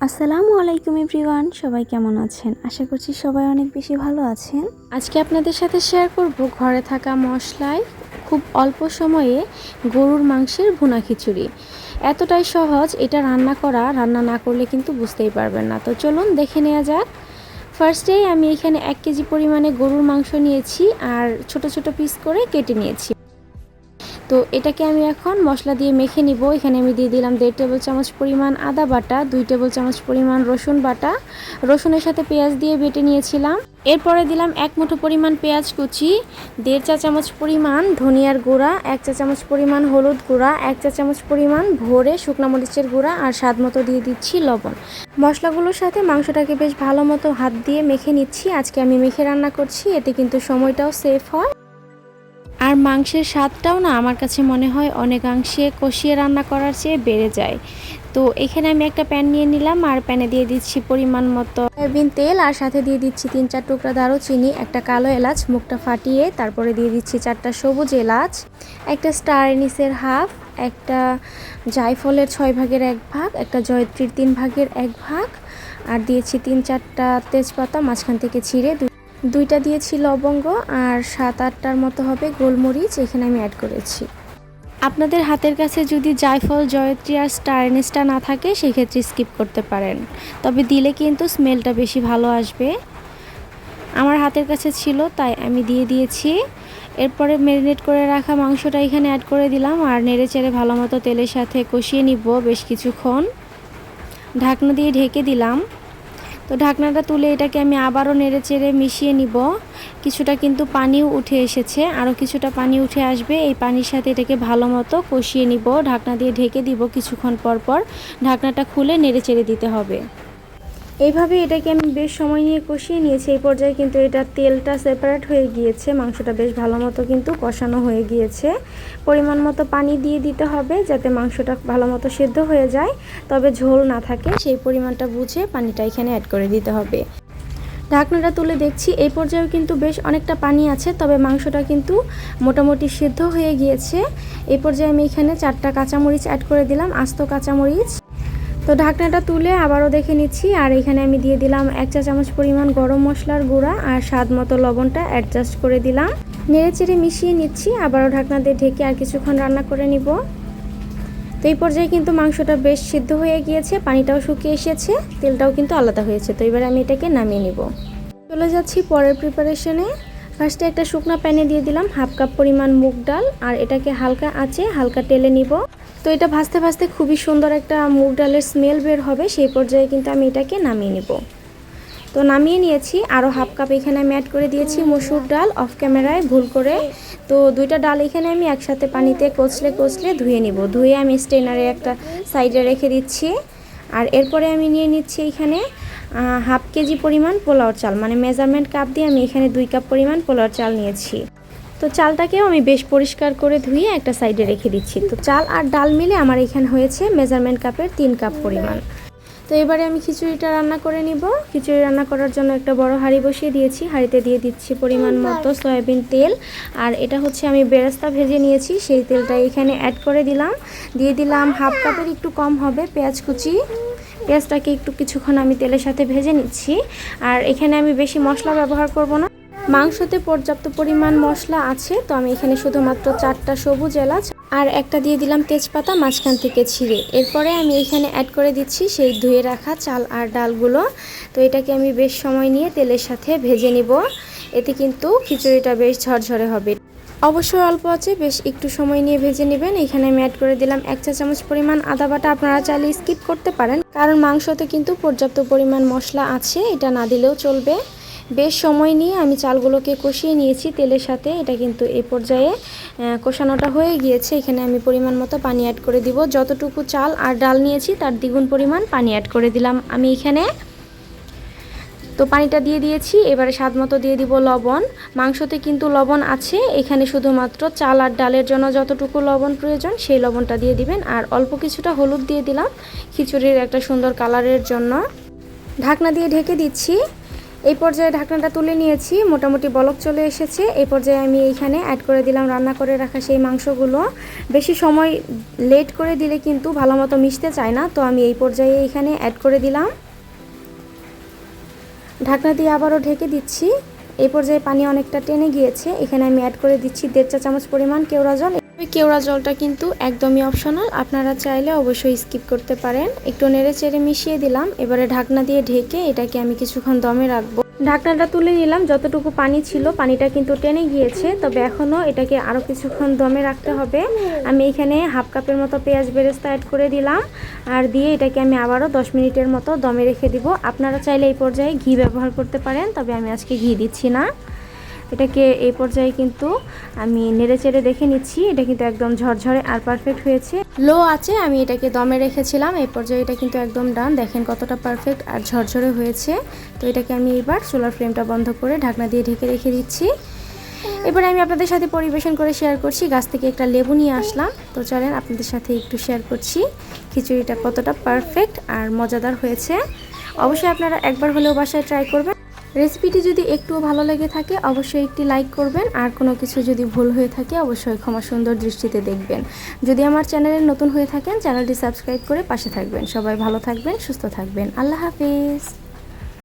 আসসালামু আলাইকুম এভরিওয়ান, সবাই কেমন আছেন? আশা করছি সবাই অনেক বেশি ভালো আছেন। আজকে আপনাদের সাথে শেয়ার করব ঘরে থাকা মশলায় খুব অল্প সময়ে গরুর মাংসের ভুনা খিচুড়ি। এতটাই সহজ, এটা রান্না করা, রান্না না করলে কিন্তু বুঝতেই পারবেন না। তো চলুন দেখে নেওয়া যাক। ফার্স্টেই আমি এখানে এক কেজি পরিমাণে গরুর মাংস নিয়েছি আর ছোট ছোট পিস করে কেটে নিয়েছি। তো এটাকে আমি এখন মশলা দিয়ে মেখে নিব। এখানে আমি দিয়ে দিলাম দেড় টেবিল চামচ পরিমাণ আদা বাটা, দুই টেবিল চামচ পরিমাণ রসুন বাটা। রসুনের সাথে পেঁয়াজ দিয়ে বেটে নিয়েছিলাম। এরপরে দিলাম এক মুঠো পরিমাণ পেঁয়াজ কুচি, দেড় চা চামচ পরিমাণ ধনিয়ার গুঁড়া, এক চা চামচ পরিমাণ হলুদ গুঁড়া, এক চা চামচ পরিমাণ ভোরে শুকনো মরিচের গুঁড়া আর স্বাদ মতো দিয়ে দিচ্ছি লবণ। মশলাগুলোর সাথে মাংসটাকে বেশ ভালো মতো হাত দিয়ে মেখে নিচ্ছি। আজকে আমি মেখে রান্না করছি, এতে কিন্তু সময়টাও সেফ হয়। আর মাংসের স্বাদটাও না আমার কাছে মনে হয় অনেকাংশে কষিয়ে রান্না করার চেয়ে বেড়ে যায়। তো এখানে আমি একটা প্যান নিয়ে নিলাম আর প্যানে দিয়ে দিচ্ছি পরিমাণ মতো সয়াবিন তেল আর সাথে দিয়ে দিচ্ছি তিন চার টুকরা দারুচিনি, একটা কালো এলাচ, মুখটা ফাটিয়ে তারপরে দিয়ে দিচ্ছি চারটা সবুজ এলাচ, একটা স্টার এনিসের হাফ, একটা জায়ফলের ছয় ভাগের এক ভাগ, একটা জয়ত্রীর তিন ভাগের এক ভাগ, আর দিয়েছি তিন চারটা তেজপাতা, মাঝখান থেকে ছিঁড়ে দুইটা দিয়েছি লবঙ্গ আর সাত আটটার মতো হবে গোলমরিচ, এখানে আমি অ্যাড করেছি। আপনাদের হাতের কাছে যদি জায়ফল, জয়ত্রী আর স্টারনেসটা না থাকে, সেক্ষেত্রে স্কিপ করতে পারেন। তবে দিলে কিন্তু স্মেলটা বেশি ভালো আসবে। আমার হাতের কাছে ছিল, তাই আমি দিয়ে দিয়েছি। এরপরে ম্যারিনেট করে রাখা মাংসটা এখানে অ্যাড করে দিলাম আর নেড়ে চেড়ে ভালো মতো তেলের সাথে কষিয়ে নিব বেশ কিছুক্ষণ। ঢাকনা দিয়ে ঢেকে দিলাম। তো ঢাকনাটা তুলে এটাকে আমি আবারও নেড়ে চেড়ে মিশিয়ে নিব। কিছুটা কিন্তু পানিও উঠে এসেছে আরও কিছুটা পানি উঠে আসবে। এই পানির সাথে এটাকে ভালো মতো কষিয়ে নিব। ঢাকনা দিয়ে ঢেকে দিব কিছুক্ষণ পর পর। ঢাকনাটা খুলে নেড়ে চেড়ে দিতে হবে। এইভাবে এটাকে আমি বেশ সময় নিয়ে কষিয়ে নিয়েছি। এই পর্যায়ে কিন্তু এটা তেলটা সেপারেট হয়ে গিয়েছে। মাংসটা বেশ ভালো মতো কিন্তু কষানো হয়ে গিয়েছে। পরিমাণ মতো পানি দিয়ে দিতে হবে যাতে মাংসটা ভালো মতো সেদ্ধ হয়ে যায়। তবে ঝোল না থাকে, সেই পরিমাণটা বুঝে পানিটা এখানে অ্যাড করে দিতে হবে। ঢাকনাটা তুলে দেখছি, এই পর্যায়েও কিন্তু বেশ অনেকটা পানি আছে, তবে মাংসটা কিন্তু মোটামুটি সেদ্ধ হয়ে গিয়েছে। এই পর্যায়ে আমি এখানে চারটা কাঁচামরিচ অ্যাড করে দিলাম। আস্ত কাঁচামরিচ। তো ঢাকনাটা তুলে আবারও দেখে নিচ্ছি। আর এখানে আমি দিয়ে দিলাম এক চা চামচ পরিমাণ গরম মশলার গুঁড়া আর স্বাদ মতো লবণটা অ্যাডজাস্ট করে দিলাম। নেড়ে চেড়ে মিশিয়ে নিচ্ছি, আবারও ঢাকনা দিয়ে ঢেকে আর কিছুক্ষণ রান্না করে নিব। তো এই পর্যায়ে কিন্তু মাংসটা বেশ সিদ্ধ হয়ে গিয়েছে, পানিটাও শুকিয়ে এসেছে, তেলটাও কিন্তু আলাদা হয়েছে। তো এবার আমি এটাকে নামিয়ে নিব। চলে যাচ্ছি পরের প্রিপারেশনে ফার্স্টে একটা শুকনো প্যানে দিয়ে দিলাম হাফ কাপ পরিমাণ মুগ ডাল, আর এটাকে হালকা আঁচে হালকা তেলে নিব। তো এটা ভাজতে ভাজতে খুবই সুন্দর একটা মুগ ডালের স্মেল বের হবে, সেই পর্যায়ে কিন্তু আমি এটাকে নামিয়ে নিব। তো নামিয়ে নিয়েছি আরও হাফ কাপ এখানে আমি অ্যাড করে দিয়েছি মসুর ডাল অফ ক্যামেরায় ভুল করে। তো দুইটা ডাল এখানে আমি একসাথে পানিতে কচলে কচলে ধুয়ে নিব। ধুয়ে আমি স্টেনারে একটা সাইডে রেখে দিচ্ছি। আর এরপরে আমি নিয়ে নিচ্ছি এখানে হাফ কেজি পরিমাণ পোলাওর চাল। মানে মেজারমেন্ট কাপ দিয়ে আমি এখানে দুই কাপ পরিমাণ পোলাওর চাল নিয়েছি। তো চালটাকেও আমি বেশ পরিষ্কার করে ধুয়ে একটা সাইডে রেখে দিচ্ছি। তো চাল আর ডাল মিলে আমার এখানে হয়েছে মেজারমেন্ট কাপের তিন কাপ পরিমাণ। তো এবারে আমি খিচুড়িটা রান্না করে নিব। খিচুড়ি রান্না করার জন্য একটা বড় হাঁড়ি বসিয়ে দিয়েছি। হাঁড়িতে দিয়ে দিচ্ছি পরিমাণ মতো সয়াবিন তেল। আর এটা হচ্ছে আমি বেরেস্তা ভেজে নিয়েছি। সেই তেলটা এখানে অ্যাড করে দিলাম। দিয়ে দিলাম হাফ কাপের একটু কম হবে পেঁয়াজ কুচি। পেঁয়াজটাকে একটু কিছুক্ষণ আমি তেলের সাথে ভেজে নিচ্ছি। আর এখানে আমি বেশি মশলা ব্যবহার করব না। মাংসতে পর্যাপ্ত পরিমাণ মশলা আছে, তো আমি এখানে শুধুমাত্র চারটা সবুজ এলাচ আর একটা দিয়ে দিলাম তেজপাতা মাঝখান থেকে ছিঁড়ে। এরপরে আমি এখানে অ্যাড করে দিচ্ছি সেই ধুয়ে রাখা চাল আর ডালগুলো। তো এটাকে আমি বেশ সময় নিয়ে তেলের সাথে ভেজে নিব। এতে কিন্তু খিচুড়িটা বেশ ঝরঝরে হবে। অবশ্যই অল্প আছে, বেশ একটু সময় নিয়ে ভেজে নেবেন। এখানে আমি অ্যাড করে দিলাম এক চা চামচ পরিমাণ আদা বাটা। আপনারা চাইলে স্কিপ করতে পারেন, কারণ মাংসতে কিন্তু পর্যাপ্ত পরিমাণ মশলা আছে, এটা না দিলেও চলবে। বেশ সময় নিয়ে আমি চালগুলোকে কষিয়ে নিয়েছি তেলের সাথে। এটা কিন্তু এই পর্যায়ে কষানোটা হয়ে গিয়েছে। এখানে আমি পরিমাণ মতো পানি অ্যাড করে দিব। যতটুকু চাল আর ডাল নিয়েছি, তার দ্বিগুণ পরিমাণ পানি অ্যাড করে দিলাম আমি এখানে। তো পানিটা দিয়ে দিয়েছি। এবারে স্বাদ মতো দিয়ে দিব লবণ। মাংসতে কিন্তু লবণ আছে। এখানে শুধুমাত্র চাল আর ডালের জন্য যতটুকু লবণ প্রয়োজন, সেই লবণটা দিয়ে দিবেন। আর অল্প কিছুটা হলুদ দিয়ে দিলাম। খিচুড়ির একটা সুন্দর কালারের জন্য। ঢাকনা দিয়ে ঢেকে দিচ্ছি। এই পর্যায়ে ঢাকনাটা তুলে নিয়েছি, মোটামুটি বলক চলে এসেছে। এই পর্যায়ে আমি এইখানে অ্যাড করে দিলাম, রান্না করে রাখা সেই মাংসগুলো। বেশি সময় লেট করে দিলে কিন্তু ভালো মতো মিশতে চায় না, তো আমি এই পর্যায়ে এইখানে অ্যাড করে দিলাম। ঢাকনা দিয়ে আবারও ঢেকে দিচ্ছি। এই পর্যায়ে পানি অনেকটা টেনে গিয়েছে, এখানে আমি অ্যাড করে দিচ্ছি দেড় চা চামচ পরিমাণ কেওড়া জল। কেওড়া জলটা কিন্তু একদমই অপশনাল আপনারা চাইলে অবশ্যই স্কিপ করতে পারেন। একটু নেড়ে চেড়ে মিশিয়ে দিলাম। এবারে ঢাকনা দিয়ে ঢেকে এটাকে আমি কিছুক্ষণ দমে রাখব। ঢাকনাটা তুলে নিলাম। যতটুকু পানি ছিল, পানিটা কিন্তু টেনে গিয়েছে। তবে এখনও এটাকে আরও কিছুক্ষণ দমে রাখতে হবে। আমি এখানে হাফ কাপের মতো পেঁয়াজ বেরেস্তা অ্যাড করে দিলাম। আর দিয়ে এটাকে আমি আবারও দশ মিনিটের মতো দমে রেখে দিব। আপনারা চাইলে এই পর্যায়ে ঘি ব্যবহার করতে পারেন, তবে আমি আজকে ঘি দিচ্ছি না। এটাকে এই পর্যায়ে কিন্তু আমি নেড়ে চেড়ে দেখে নিচ্ছি। এটা কিন্তু একদম ঝরঝরে আর পারফেক্ট হয়েছে। লো আছে, আমি এটাকে দমে রেখেছিলাম। এই পর্যায়ে এটা কিন্তু একদম ডান। দেখেন কতটা পারফেক্ট আর ঝরঝরে হয়েছে। তো এটাকে আমি এবার সোলার ফ্লেমটা বন্ধ করে ঢাকনা দিয়ে ঢেকে রেখে দিচ্ছি। এবারে আমি আপনাদের সাথে পরিবেশন করে শেয়ার করছি। গাছ থেকে একটা লেবু নিয়ে আসলাম। তো চলেন আপনাদের সাথে একটু শেয়ার করছি। খিচুড়িটা কতটা পারফেক্ট আর মজাদার হয়েছে। অবশ্যই আপনারা একবার হলেও বাসায় ট্রাই করবেন। রেসিপিটি যদি একটুও ভালো লেগে থাকে, অবশ্যই একটি লাইক করবেন। আর কোনো কিছু যদি ভুল হয়ে থাকে, অবশ্যই ক্ষমা সুন্দর দৃষ্টিতে দেখবেন। যদি আমার চ্যানেলে নতুন হয়ে থাকেন, চ্যানেলটি সাবস্ক্রাইব করে পাশে থাকবেন। সবাই ভালো থাকবেন, সুস্থ থাকবেন। আল্লাহ হাফিজ।